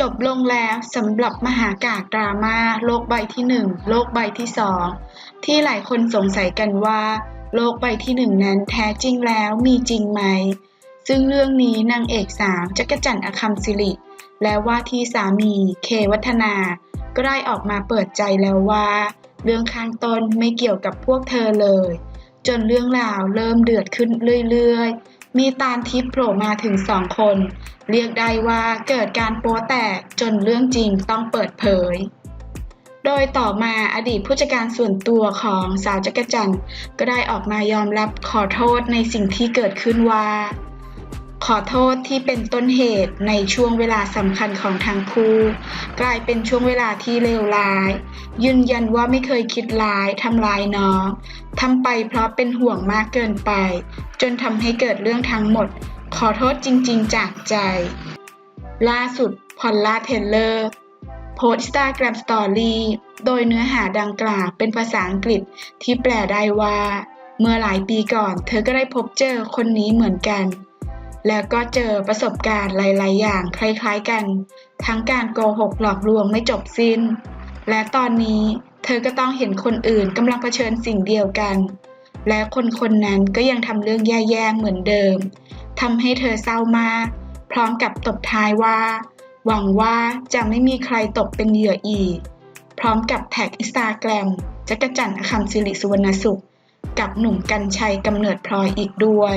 จบลงแล้วสำหรับมหากาพย์ดราม่าโลกใบที่หนึ่งโลกใบที่สองที่หลายคนสงสัยกันว่า โลกใบที่หนึ่งนั้นแท้จริงแล้วมีจริงไหม ซึ่งเรื่องนี้นางเอกสาวจักรจันอคัมศิริ และว่าที่สามีเควัฒนา ก็ได้ออกมาเปิดใจแล้วว่า เรื่องข้างต้นไม่เกี่ยวกับพวกเธอเลย จนเรื่องราวเริ่มเดือดขึ้นเรื่อยๆ มีตาลทิพย์โผล่มาถึงสองคน เรียกได้ว่าเกิดการโป๊แตกจนเรื่องจริงต้องเปิดเผย โดยต่อมาอดีตผู้จัดการส่วนตัวของสาวจักรจันทร์ก็ได้ออกมายอมรับขอโทษในสิ่งที่เกิดขึ้นว่า ขอโทษที่เป็นต้นเหตุในช่วงเวลาสำคัญของทั้งคู่ กลายเป็นช่วงเวลาที่เลวร้าย ยืนยันว่าไม่เคยคิดร้ายทำร้ายน้องทำไปเพราะเป็นห่วงมากเกินไป จนทำให้เกิดเรื่องทั้งหมด ขอโทษจริง ๆ จากใจ ล่าสุดพอลล่าเทเลอร์โพสต์ Instagram Story โดยเนื้อหาดังกล่าวเป็นภาษาอังกฤษที่แปลได้ว่า เมื่อหลายปีก่อน เธอก็ได้พบเจอคนนี้เหมือนกัน แล้วก็เจอประสบการณ์หลาย ๆ อย่างคล้าย ๆ กัน ทั้งการโกหกหลอกลวงไม่จบสิ้น และตอนนี้เธอก็ต้องเห็นคนอื่นกำลังเผชิญสิ่งเดียวกัน และคนคนนั้นก็ยังทำเรื่องแย่ ๆ เหมือนเดิมทำให้เธอเศร้ามาก พร้อมกับตบท้ายว่า หวังว่าจะไม่มีใครตกเป็นเหยื่ออีก พร้อมกับแท็กอินสตาแกรมจักรจันทร์อคัมศิริสุวรรณสุข กับหนุ่มกัญชัยกำเนิดพลอยอีกด้วย